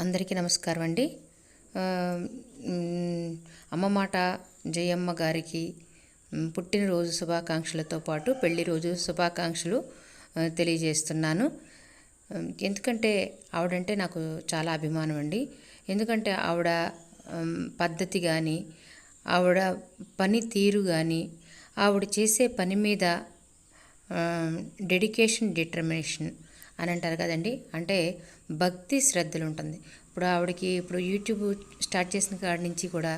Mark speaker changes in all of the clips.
Speaker 1: అందరికీ నమస్కారం అండి. అమ్మ మాట జయమ్మ గారికి పుట్టినరోజు శుభాకాంక్షలతో పాటు పెళ్ళి రోజు శుభాకాంక్షలు తెలియజేస్తున్నాను. ఎందుకంటే ఆవిడంటే నాకు చాలా అభిమానం అండి. ఎందుకంటే ఆవిడ పద్ధతి కానీ ఆవిడ పని తీరు కానీ ఆవిడ చేసే పని మీద డెడికేషన్ డిటర్మినేషన్ అని అంటారు కదండి. అంటే భక్తి శ్రద్ధలు ఉంటుంది ఇప్పుడు ఆవిడకి ఇప్పుడు యూట్యూబ్ స్టార్ట్ చేసిన కాడి నుంచి కూడా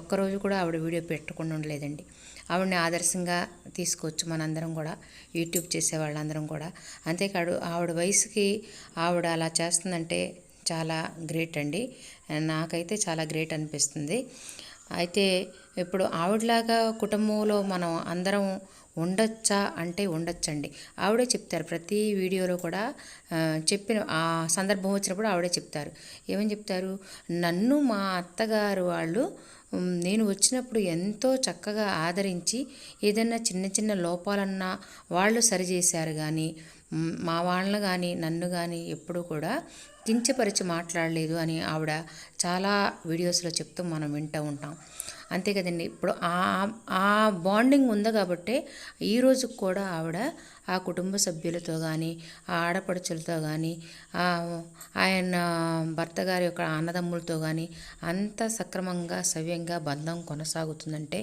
Speaker 1: ఒక్కరోజు కూడా ఆవిడ వీడియో పెట్టకుండా ఉండలేదండి. ఆవిడని ఆదర్శంగా తీసుకోవచ్చు మనందరం కూడా యూట్యూబ్ చేసే వాళ్ళందరం కూడా. అంతేకాదు ఆవిడ వయసుకి ఆవిడ అలా చేస్తుందంటే చాలా గ్రేట్ అండి. నాకైతే చాలా గ్రేట్ అనిపిస్తుంది. అయితే ఇప్పుడు ఆవిడలాగా కుటుంబంలో మనం అందరం ఉండొచ్చా అంటే ఉండొచ్చండి. ఆవిడే చెప్తారు. ప్రతి వీడియోలో కూడా చెప్పిన ఆ సందర్భం వచ్చినప్పుడు ఆవిడే చెప్తారు. ఏమని చెప్తారు? నన్ను మా అత్తగారు వాళ్ళు నేను వచ్చినప్పుడు ఎంతో చక్కగా ఆదరించి ఏదైనా చిన్న చిన్న లోపాలన్నా వాళ్ళు సరిచేశారు కానీ మా వాళ్ళని కానీ నన్ను కానీ ఎప్పుడూ కూడా కించపరిచి మాట్లాడలేదు అని ఆవిడ చాలా వీడియోస్లో చెప్తూ మనం వింటూ ఉంటాం. అంతే కదండి. ఇప్పుడు ఆ ఆ బాండింగ్ ఉంది కాబట్టి ఈరోజు కూడా ఆవిడ ఆ కుటుంబ సభ్యులతో కానీ ఆ ఆడపడుచులతో కానీ ఆయన భర్త గారి యొక్క అన్నదమ్ములతో కానీ అంత సక్రమంగా సవ్యంగా బంధం కొనసాగుతుందంటే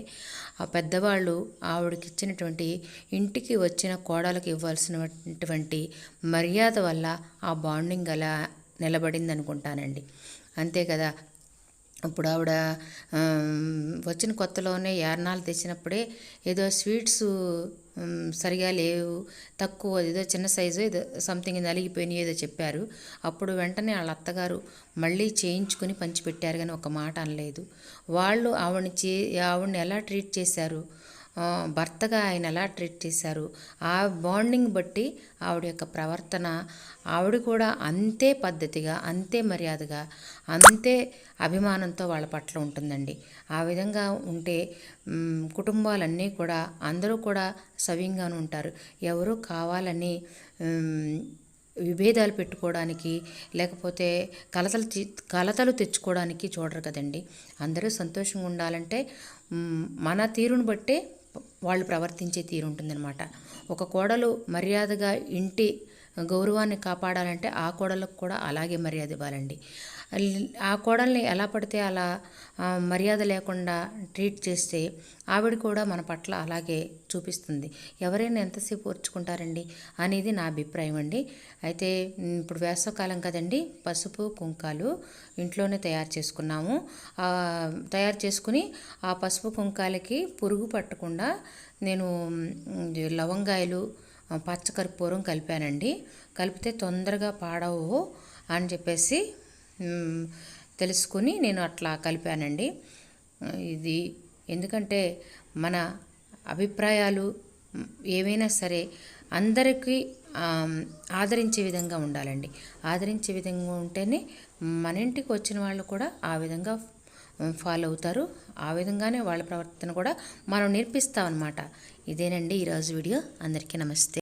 Speaker 1: ఆ పెద్దవాళ్ళు ఆవిడకి ఇచ్చినటువంటి ఇంటికి వచ్చిన కోడలకు ఇవ్వాల్సినటువంటి మర్యాద వల్ల ఆ బాండింగ్ అలా నిలబడింది అనుకుంటానండి అంతే కదా. ఇప్పుడు ఆవిడ వచ్చిన కొత్తలోనే యార్నాలు తెచ్చినప్పుడే ఏదో స్వీట్స్ సరిగా లేవు తక్కువ ఏదో చిన్న సైజు ఏదో సంథింగ్ నలిగిపోయినాయి ఏదో చెప్పారు. అప్పుడు వెంటనే వాళ్ళ అత్తగారు మళ్ళీ చేయించుకుని పంచిపెట్టారు కానీ ఒక మాట అనలేదు. వాళ్ళు ఆవిడని చే ఆవిడని ఎలా ట్రీట్ చేశారు? భర్తగా ఆయన ఎలా ట్రీట్ చేశారు ఆ బాండింగ్ బట్టి ఆవిడ యొక్క ప్రవర్తన ఆవిడ కూడా అంతే పద్ధతిగా అంతే మర్యాదగా అంతే అభిమానంతో వాళ్ళ పట్ల ఉంటుందండి. ఆ విధంగా ఉంటే కుటుంబాలన్నీ కూడా అందరూ కూడా సవ్యంగానే ఉంటారు. ఎవరు కావాలని విభేదాలు పెట్టుకోవడానికి లేకపోతే కలతలు కలతలు తెచ్చుకోవడానికి చూడరు కదండి. అందరూ సంతోషంగా ఉండాలంటే మన తీరును బట్టే వాళ్ళు ప్రవర్తించే తీరు ఉంటుందన్నమాట ఒక కోడలు మర్యాదగా ఇంటి గౌరవాన్ని కాపాడాలంటే ఆ కోడలకు కూడా అలాగే మర్యాద ఇవ్వాలండి. ఆ కోడల్ని ఎలా పడితే అలా మర్యాద లేకుండా ట్రీట్ చేస్తే ఆవిడ కూడా మన పట్ల అలాగే చూపిస్తుంది. ఎవరైనా ఎంతసేపు ఓర్చుకుంటారండి అనేది నా అభిప్రాయం అండి. అయితే ఇప్పుడు వేసవకాలం కదండి పసుపు కుంకాలు ఇంట్లోనే తయారు చేసుకున్నాము. తయారు చేసుకుని ఆ పసుపు కుంకాలకి పురుగు పట్టకుండా నేను లవంగాయలు పచ్చకర్పూరం కలిపానండి. కలిపితే తొందరగా పాడవు అని చెప్పేసి తెలుసుకుని నేను అట్లా కలిపానండి. ఇది ఎందుకంటే మన అభిప్రాయాలు ఏవైనా సరే అందరికీ ఆదరించే విధంగా ఉండాలండి. ఆదరించే విధంగా ఉంటేనే మన ఇంటికి వచ్చిన వాళ్ళు కూడా ఆ విధంగా ఫాలో అవుతారు. ఆ విధంగానే వాళ్ళ ప్రవర్తన కూడా మనం నేర్పిస్తామన్నమాట. ఇదేనండి ఈరోజు వీడియో. అందరికీ నమస్తే.